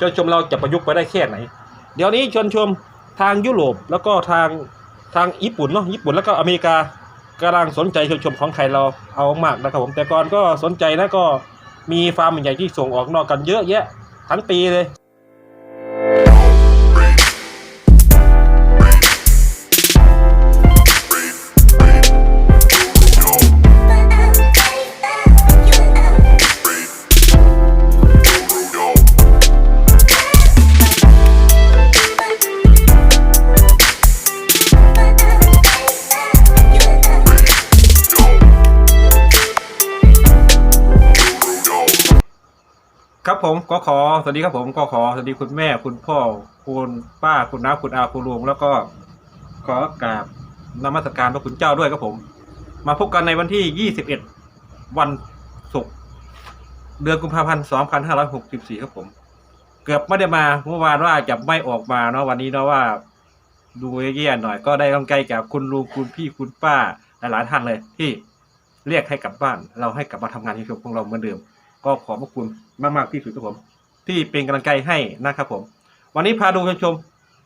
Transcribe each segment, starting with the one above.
ชวนชมเราจะประยุกต์ไปได้แค่ไหน เดี๋ยวนี้ชวนชมทางยุโรปแล้วก็ทางทางญี่ปุ่นเนาะญี่ปุ่นแล้วก็อเมริกากำลังสนใจชวนชมของไทยเราเอามากนะครับผมแต่ก่อนก็สนใจนะก็มีฟาร์มใหญ่ที่ส่งออกนอกกันเยอะแยะทั้งปีเลย ขอสวัสดีครับผมก็ขอสวัสดีคุณแม่คุณพ่อคุณป้าคุณน้าคุณอาคุณลุงแล้วก็ขอกราบนมัสการพระคุณเจ้าด้วยครับผม มาพบกันในวันที่ 21 วันศุกร์เดือนกุมภาพันธ์ 2564 ครับผม เกือบไม่ได้มาเมื่อวานว่าจะไม่ออกมาเนาะวันนี้เนาะว่า ดูแย่ๆหน่อยก็ได้กำลังใจากคุณลุงคุณพี่คุณป้าหลายๆท่านเลย ที่เรียกให้กลับบ้าน เราให้กลับมาทำงานที่ชุมของเราเหมือนเดิมก็ขอบพระคุณมาก ๆ ที่สุดครับผม ที่เป็นกำลังใจให้นะครับผม วันนี้พาดูชมชม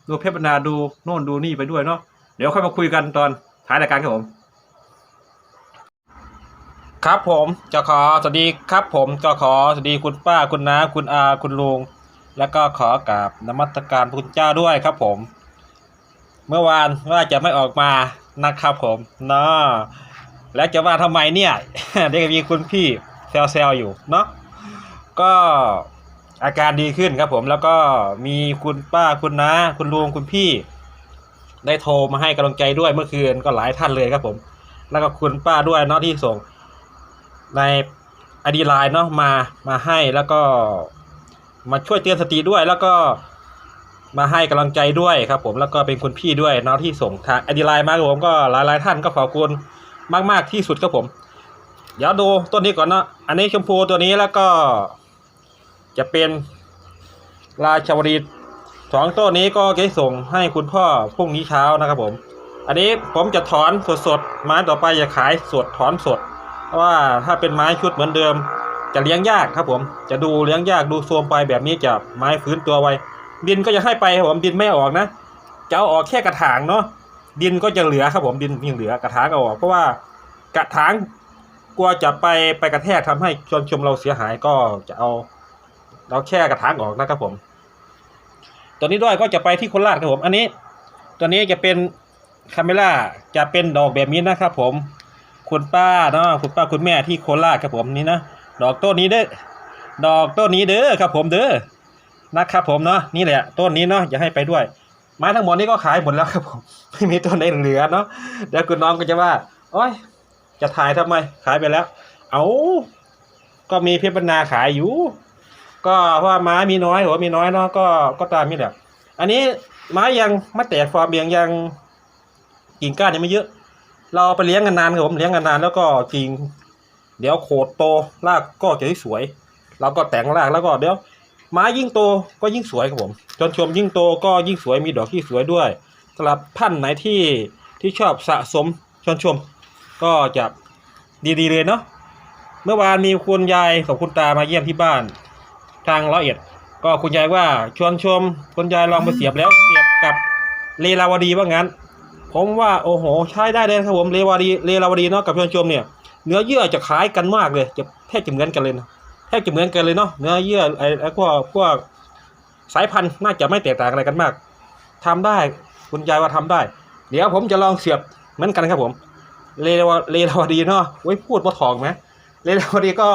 ดูเพชรบรรดาดูโน่นดูนี่ไปด้วยเนาะเดี๋ยวค่อยมาคุยกันตอนท้ายรายการครับผม ครับผมจะขอสวัสดีครับผมจะขอสวัสดีคุณป้าคุณน้าคุณอาคุณลุงแล้วก็ขอกราบนมัสการพระคุณเจ้าด้วยครับผม เมื่อวานว่าจะไม่ออกมานะครับผมเนาะแล้วจะว่าทำไมเนี่ยเดี๋ยวมีคุณพี่แซวๆอยู่เนาะก็ อาการดีขึ้นครับผมแล้วก็มีคุณป้าคุณน้าคุณลุงคุณพี่ ได้โทรมาให้กำลังใจด้วยเมื่อคืนก็หลายท่านเลยครับผม แล้วก็คุณป้าด้วยเนาะที่ส่ง ในอดีไลน์เนาะมามาให้แล้วก็มาช่วยเตือนสติด้วย แล้วก็มาให้กำลังใจด้วยครับ ผมแล้วก็เป็นคุณพี่ด้วยเนาะที่ส่งทางอดีไลน์มาครับผมก็หลายหลายท่านก็ขอบคุณมาก ๆที่สุดครับผม เดี๋ยวดูต้นนี้ก่อนเนาะอันนี้ชมพูตัวนี้แล้วก็ จะเป็นราชวดีสองต้นนี้ก็จะส่งให้คุณพ่อพรุ่งนี้เช้านะครับผม อันนี้ผมจะถอนสดๆไม้ต่อไปจะขายสดถอนสด เพราะว่าถ้าเป็นไม้ชุดเหมือนเดิม จะเลี้ยงยากครับผม จะดูเลี้ยงยากดูโทรมไปแบบนี้จะไม้ฟื้นตัวไวดินก็จะให้ไปครับผมดินไม่ออกนะจะเอาออกแค่กระถางเนาะดินก็จะเหลือครับผมดินยังเหลือกระถางเอาออก เพราะว่ากระถางกลัวจะไปไปกระแทกทำให้ชนชมเราเสียหายก็จะเอา เราแค่กระถางออกนะครับผม ตัวนี้ด้วยก็จะไปที่โคราชครับผม อันนี้ ตัวนี้จะเป็นคาเมล่าจะเป็นดอกแบบนี้นะครับผม คุณป้าเนาะคุณป้าคุณแม่ที่โคราชครับผมนี่นะดอกต้นนี้เด้อดอกต้นนี้เด้อครับผมเด้อนะครับผมเนาะนี่แหละต้นนี้เนาะอย่าให้ไปด้วยไม้ทั้งหมดนี้ก็ขายหมดแล้วครับผมไม่มีต้นไหนเหลือเนาะเดี๋ยวคุณน้องก็จะว่าโอ้ยจะถ่ายทำไมขายไปแล้ว เอาก็มีเพชรบรรณาขายอยู่ ก็เพราะว่าไม้มีน้อยหัวมีน้อยเนาะก็ก็ตามนี่แหละอันนี้ไม้ยังไม่แตกฟอร์มยังยังกิ่งก้านยังไม่เยอะ เราไปเลี้ยงกันนานครับผมเลี้ยงกันนานแล้วก็กิ่งเดี๋ยวโขดโตรากก็จะสวยเราก็แต่งรากแล้วก็เดี๋ยวไม้ยิ่งโตก็ยิ่งสวยครับผมจนชมยิ่งโตก็ยิ่งสวยมีดอกที่สวยด้วยสำหรับท่านไหนที่ที่ชอบสะสมชนชม ก็จะดีๆเลยเนาะเมื่อวานมีคุณยายกับคุณตามาเยี่ยมที่บ้าน ทางร้อยเอ็ด ก็คุณยายว่าชวนชมคุณยายลองไปเสียบแล้วเสียบกับเลลาวดีว่างั้น ผมว่าโอ้โหใช้ได้เลยครับผมเลวาดีเลลาวดีเนาะกับชวนชมเนี่ยเนื้อเยื่อจะคล้ายกันมากเลย จะแทบจะเหมือนกันเลยนะแทบจะเหมือนกันเลยเนาะเนื้อเยื่อไอ้ไอ้พวกพวกสายพันธุ์น่าจะไม่แตกต่างอะไรกันมากทำได้คุณยายว่าทำได้ เดี๋ยวผมจะลองเสียบเหมือนกันครับผมเลวาเลลาวดีเนาะไว้พูดว่าทองไหมเลลาวดีก็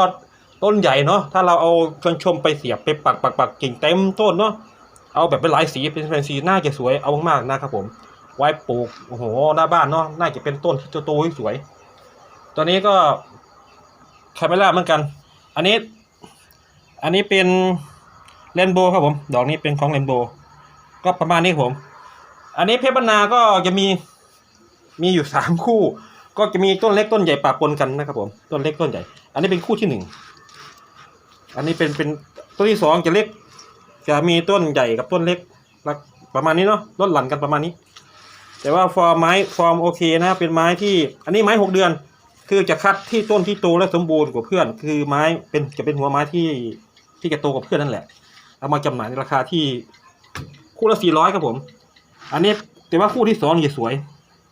ต้นใหญ่เนาะถ้าเราเอาชวนชมไปเสียบไปปักปักปักกิ่งเต็มต้นเนาะเอาแบบเป็นหลายสีเป็นเป็นสีน่าจะสวยเอามากๆนะครับผม ไว้ปลูกโอ้โหหน้าบ้านเนาะน่าจะเป็นต้นที่โตๆสวย ตัวนี้ก็คาเมล่าเหมือนกัน อันนี้ อันนี้เป็นเรนโบว์ครับผม ดอกนี้เป็นของเรนโบว์ก็ประมาณนี้ผม อันนี้เพชรบรรณาก็จะมีมีอยู่สามคู่ ก็จะมีต้นเล็กต้นใหญ่ปะปนกันนะครับผม ต้นเล็กต้นใหญ่ อันนี้เป็นคู่ที่หนึ่ง อันนี้เป็นเป็นต้นที่สองจะเล็ก จะมีต้นใหญ่กับต้นเล็กลักประมาณนี้เนาะลดหลั่นกันประมาณนี้ แต่ว่าฟอร์มไม้ฟอร์มโอเคนะ เป็นไม้ที่อันนี้ไม้หกเดือน คือจะคัดที่ต้นที่โตและสมบูรณ์กว่าเพื่อน คือไม้เป็นจะเป็นหัวไม้ที่ที่จะโตกว่าเพื่อนนั่นแหละ เอามาจำหน่ายในราคาที่คู่ละสี่ร้อยครับผม อันนี้แต่ว่าคู่ที่สองนี่สวย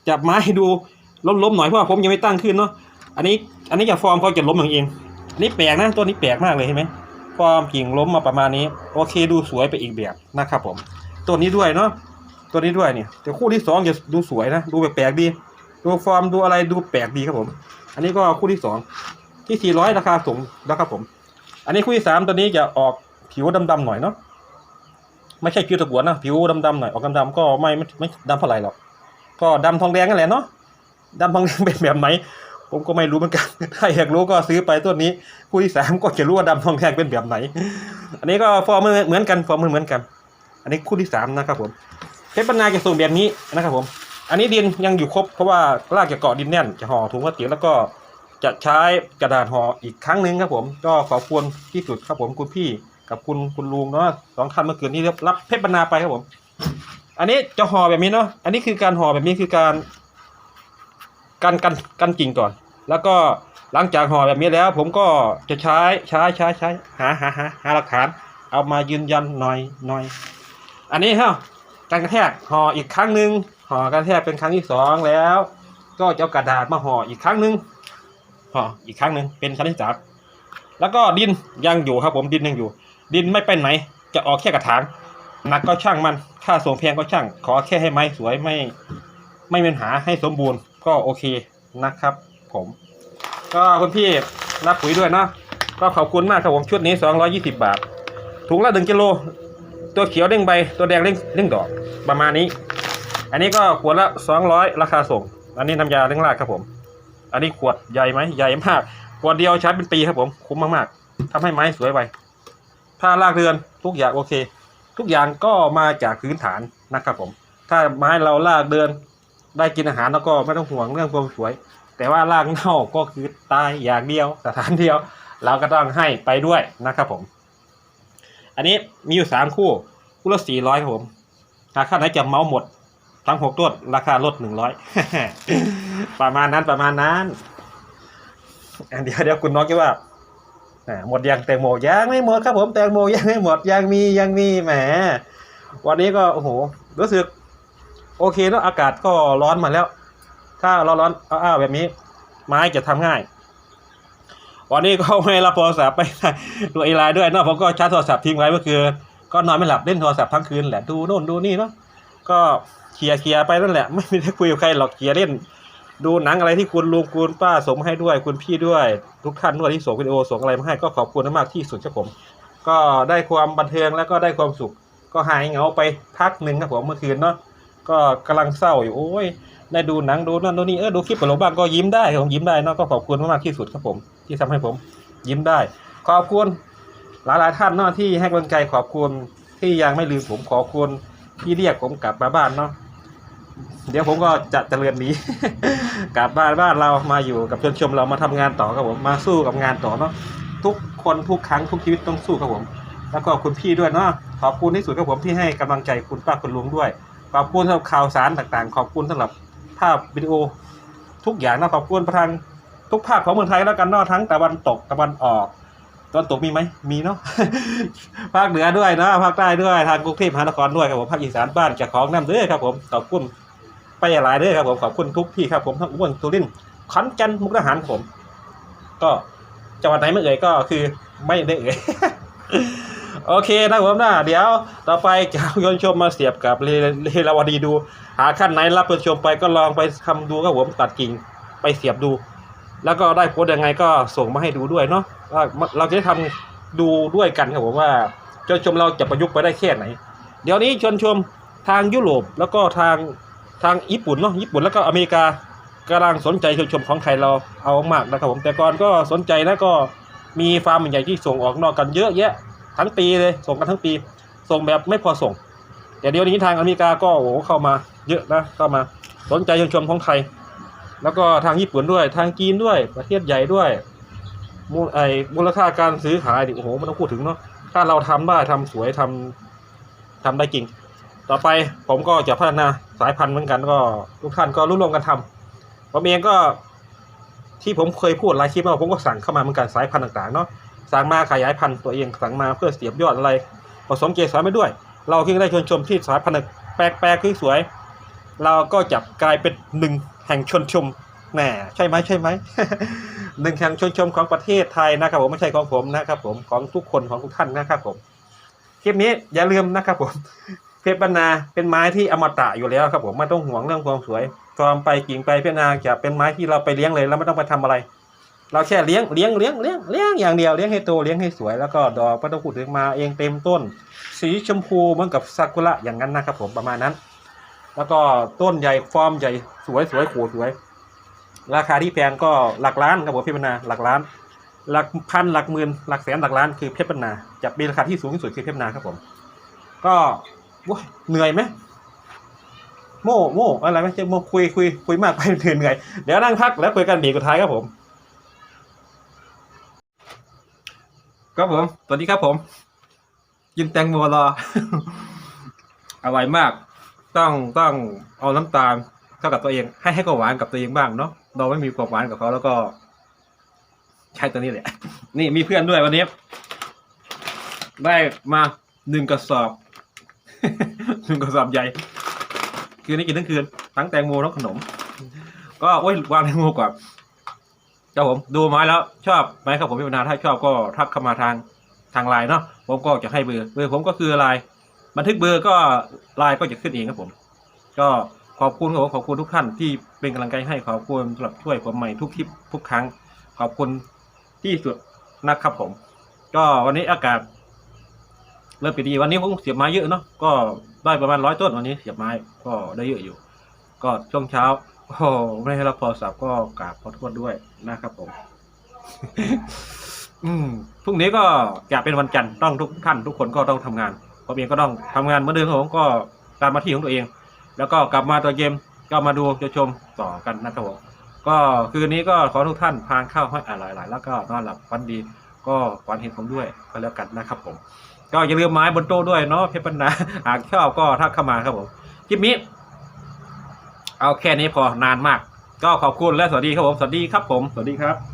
จับไม้ให้ดูล้มๆหน่อยเพราะว่าผมยังไม่ตั้งขึ้นเนาะอันนี้อันนี้จะฟอร์มเขาจะล้มอย่างเอง นนี้แปลกนะตัวนี้แปลกมากเลยเห็นไหมฟอร์มกิ่งล้มมาประมาณนี้ โอเคดูสวยไปอีกแบบนะครับผมตัวนี้ด้วยเนาะตัวนี้ด้วยเนี่ยแต่คู่ที่สองจะดูสวยนะดูแปลกๆดีดูฟอร์มดูอะไรดูแปลกดีครับผม อันนี้ก็คู่ที่สองที่สี่ร้อยราคาสูงนะครับผม อันนี้คู่ที่สามตัวนี้จะออกผิวดำๆหน่อยเนาะไม่ใช่ผิวตะกั่วนะผิวดำๆหน่อยออกดำๆก็ไม่ไม่ไม่ดำเท่าไหร่หรอกก็ดำทองแดงนั่นแหละเนาะดำทองแดงเป็นแบบไหน ผมก็ไม่รู้เหมือนกัน ถ้าอยากรู้ก็ซื้อไปตัวนี้คู่ที่สามก็จะรู้ว่าดำทองแดงเป็นแบบไหน อันนี้ก็ฟอร์มเหมือนกันฟอร์มเหมือนกัน อันนี้คู่ที่สามนะครับผมเพชรบรรณาจะส่งแบบนี้นะครับผม อันนี้ดินยังอยู่ครบเพราะว่ารากจะเกาะดินแน่นจะห่อถุงพลาสติกแล้วก็จะใช้กระดาษห่ออีกครั้งหนึ่งครับผม ก็ขอบคุณที่สุดครับผมคุณพี่กับคุณคุณลุงเนาะสองท่านเมื่อคืนนี้รับเพชรบรรณาไปครับผม อันนี้จะห่อแบบนี้เนาะอันนี้คือการห่อแบบนี้คือการ กันกันกันกิ่งก่อน แล้วก็หลังจากห่อแบบนี้แล้ว ผมก็จะใช้ใช้ใช้ใช้หาหาหาหาหลักฐาน เอามายืนยันหน่อยหน่อย อันนี้ฮะการกระแทกห่ออีกครั้งหนึ่งห่อการะแทกเป็นครั้งที่สองแล้ว ก็จะเอากระดาษมาห่ออีกครั้งหนึ่งห่ออีกครั้งหนึ่งเป็นครั้งที่สามแล้วก็ดินยังอยู่ครับ ผมดินยังอยู่ ดินไม่ไปไหน จะออกแค่กระถางหนักก็ช่างมัน ค่าส่งแพงก็ช่าง ขอแค่ให้ไม้สวยไม่ ไม่มีปัญหาให้สมบูรณ์ ก็โอเคนะครับผม ก็คุณพี่รับปุ๋ยด้วยเนาะก็ขอบคุณมากครับผมชุดนี้ 220 บาท ถุงละหนึ่งกิโล ตัวเขียวเด้งใบ ตัวแดงเด้งเด้งดอก ประมาณนี้ อันนี้ก็ขวดละ 200 ราคาส่ง อันนี้น้ำยาเร่งรากครับผม อันนี้ขวดใหญ่ไหมใหญ่มากขวดเดียวใช้เป็นปีครับผม คุ้มมากๆทำให้ไม้สวยไปถ้ารากเรือนทุกอย่างโอเค ทุกอย่างก็มาจากพื้นฐานนะครับผม ถ้าไม้เราลากเดิน ได้กินอาหารแล้วก็ไม่ต้องห่วงเรื่องความสวย แต่ว่ารากเน่าก็คือตายอย่างเดียวสถานเดียว เราก็ต้องให้ไปด้วยนะครับผม อันนี้มีอยู่สามคู่ คู่ละสี่ร้อยครับผมราคาไหนจะเมาหมด ทั้งหกต้นราคาลดหนึ่งร้อยประมาณนั้นประมาณนั้นอันเดี๋ยวเดี๋ยวคุณน้องคิดว่าหมดยังแตงโมยังไม่หมดครับผมแตงโมยังไม่หมดยังมียังมีแหม วันนี้ก็โอ้โหรู้สึก โอเคเนอะอากาศก็ร้อนมาแล้ว ถ้าเร้อนร้อนอ้าวแบบนี้ ไม้จะทำง่าย วันนี้ก็ไม่รับโทรศัพท์ไปดูไอไลน์ด้วยเนอะผมก็ชาร์จโทรศัพท์ทิ้งไว้เมื่อคืนก็นอนไม่หลับเล่นโทรศัพท์ทั้งคืนแหละดูโน่นดูนี่เนาะก็เคลียร์เคลียร์ไปนั่นแหละ ไม่ได้คุยกับใครหรอกเคลียร์เล่น ดูหนังอะไรที่คุณลุงคุณป้าส่งมาให้ด้วย คุณพี่ด้วย ทุกท่านด้วยที่ส่งวิดีโอส่งอะไรมาให้ก็ขอบคุณมากที่สุดครับผม ก็ได้ความบันเทิงแล้วก็ได้ความสุข ก็หายเหงาไปพักหนึ่งครับผมเมื่อคืนเนาะ ก็กำลังเศร้าอยู่โอ้ยได้ดูหนังดูนั่นดูนี่เออดูคลิปกับหลวงบ้างก็ยิ้มได้ผมยิ้มได้เนาะก็ขอบคุณมากๆที่สุดครับผม ที่ทำให้ผม ยิ้มได้ ขอบคุณหลายๆท่านเนาะที่ให้กำลังใจขอบคุณที่ยังไม่ลืมผมขอบคุณที่เรียกผมกลับมาบ้านเนาะเดี๋ยวผมก็จะเจริญนี้ กลับบ้านบ้านเรามาอยู่กับชนชมเรามาทำงานต่อครับผมมาสู้กับงานต่อเนาะทุกคนทุกครั้งทุกชีวิตต้องสู้ครับผม แล้วก็คุณพี่ด้วยเนาะขอบคุณที่สุดครับผมที่ให้กำลังใจคุณป้าคุณลุงด้วย ขอบคุณสำหรับข่าวสารต่างๆ ขอบคุณสำหรับภาพวิดีโอทุกอย่างนะขอบคุณประทางทุกภาคของเมืองไทยแล้วกันนาะทั้งตะวันตกตะวันออกตะวันตกมีไหมมีเนาะภาคเหนือด้วยนะภาคใต้ด้วยทางกรุงเทพมหานครด้วยครับผมภาคอีสานบ้านจากของน้ำเด้อครับผมขอบคุณไปหลายเด้อครับผมขอบคุณทุกที่ครับผมทั้งอุบลสุรินทร์ขอนแก่นมุกดาหารผม ก็จังหวัดไหนไม่เอ่ยก็คือไม่ได้เอ่ย โอเคนะครับผมนะเดี๋ยวต่อไปจะเอายนชมมาเสียบกับเรเรลาวดีดู หาขั้นไหนรับยนต์ชมไปก็ลองไปทำดูครับผมตัดกิ่งไปเสียบดู แล้วก็ได้โพสยังไงก็ส่งมาให้ดูด้วยเนาะว่าเราจะได้ทำดูด้วยกันครับผมว่าชนชมเราจะประยุกต์ไปได้แค่ไหน เดี๋ยวนี้ชนชมทางยุโรปแล้วก็ทางทางญี่ปุ่นเนาะญี่ปุ่นแล้วก็อเมริกากำลังสนใจชนชมของไทยเราเอามากนะครับผมแต่ก่อนก็สนใจแล้วก็มีฟาร์มใหญ่ที่ส่งออกนอกกันเยอะแยะ ทั้งปีเลยส่งกันทั้งปี ส่งแบบไม่พอส่ง แต่เดี๋ยวนี้ทางอเมริกาก็โอ้โหเข้ามาเยอะนะเข้ามาสนใจชนชมของไทย แล้วก็ทางญี่ปุ่นด้วยทางจีนด้วยประเทศใหญ่ด้วยมูลไอมูลค่าการซื้อขายดิโอ้โหไม่ต้องพูดถึงเนาะถ้าเราทำได้ทำสวยทำทำได้จริง ต่อไปผมก็จะพัฒนาสายพันธุ์เหมือนกันก็ทุกท่านก็ร่วมกันทำผมเองก็ที่ผมเคยพูดหลายคลิปว่าผมก็สั่งเข้ามาเหมือนกันสายพันธุ์ต่างๆเนาะ สั่งมาขยายพันธุ์ตัวเองสั่งมาเพื่อเสียบยอดอะไร ผสมเกสรไปด้วย เราเพิ่งได้ชนชมที่สายพันธุ์แปลกๆสวยๆเราก็จะกลายเป็นหนึ่งแห่งชนชมแหน่ใช่ไหมใช่ไหมหนึ่งแห่งชนชมของประเทศไทยนะครับ ผมไม่ใช่ของผมนะครับ ผมของทุกคนของทุกท่านนะครับผมคลิปนี้อย่าลืมนะครับผมเพชรบรรณาเป็นไม้ที่อมตะอยู่แล้วครับผมไม่ต้องห่วงเรื่องความสวยฟอร์มไปกิ่งไปเพชรบรรณาจะเป็นไม้ที่เราไปเลี้ยงเลย แล้วไม่ต้องไปทำอะไร เราแค่เลี้ยงเลี้ยงเลี้ยงเลี้ยงเลี้ยงอย่างเดียวเลี้ยงให้โตเลี้ยงให้สวยแล้วก็ดอกไม่ต้องพูดถึงมาเองเต็มต้น สีชมพูเหมือนกับซากุระอย่างนั้นนะครับ ผมประมาณนั้น แล้วก็ต้นใหญ่ฟอร์มใหญ่สวยสวยโขสวย ราคาที่แพงก็หลักล้านครับผมเพชรบรรณาหลักล้าน หลักพันหลักหมื่นหลักแสนหลักล้านคือเพชรบรรณาจะมีราคาที่สูงที่สุดคือเพชรบรรณาครับผม ก็ว้ยเหนื่อยไหมโม่โม่อะไรไหมจะโม่คุยคุยคุยมากไปเหนื่อยเหนื่อยเดี๋ยวนั่งพักแล้วคุยกันเบรกสุดท้ายครับผม ครับผม สวัสดีครับผม กินแตงโมรอ อร่อยมาก ต้องต้องเอาน้ำตาลเท่ากับตัวเอง ให้ให้ก็หวานกับตัวเองบ้างเนาะ เราไม่มีความหวานกับเขาแล้วก็ ใช้ตัวนี้แหละ นี่มีเพื่อนด้วยวันนี้ ได้มาหนึ่งกระสอบ หนึ่งกระสอบใหญ่ คืนนี้กินทั้งคืน ทั้งแตงโมทั้งขนม ก็โอ้ย วางแตงโมก่อน เจ้าผมดูไม้แล้วชอบไหมครับผมพี่ปนาถ้าชอบก็ทักเข้ามาทางทางไลน์เนาะผมก็จะให้เบอร์เบอร์ผมก็คือไลน์บันทึกเบอร์ก็ไลน์ก็จะขึ้นเองครับผม ก็ขอบคุณครับผมขอบคุณทุกท่านที่เป็นกำลังใจให้ขอบคุณสำหรับช่วยผมใหม่ทุกคลิปทุกครั้ง ขอบคุณที่สุดนะครับผม ก็วันนี้อากาศ เริ่มปีดีวันนี้ผมเสียบไม้เยอะเนาะก็ได้ประมาณร้อยต้นวันนี้เสียบไม้ก็ได้เยอะอยู่ ก็ช่วงเช้า ก็ไม่ได้รับโทรศัพท์ก็กราบขอโทษด้วยนะครับผม อืมพรุ่งนี้ก็จะเป็นวันจันทร์ต้องทุกท่านทุกคนก็ต้องทำงานผมเองก็ต้องทำงานเหมือนเดิมครับผมก็ตามมาที่ของตัวเอง แล้วก็กลับมาตัวเกมก็มาดูจะชมต่อกันนะครับผมก็คืนนี้ก็ขอทุกท่านทานข้าวให้อร่อยๆแล้วก็นอนหลับฝันดี ก็ฝันเห็นผมด้วยก็แล้วกันนะครับผม ก็อย่าลืมไม้บนโต๊ะด้วยเนาะเพชรปันนาหากชอบก็ทักเข้ามาครับผมคลิปนี้ เอาแค่นี้พอนานมาก ก็ขอบคุณและสวัสดีครับผม สวัสดีครับผม สวัสดีครับ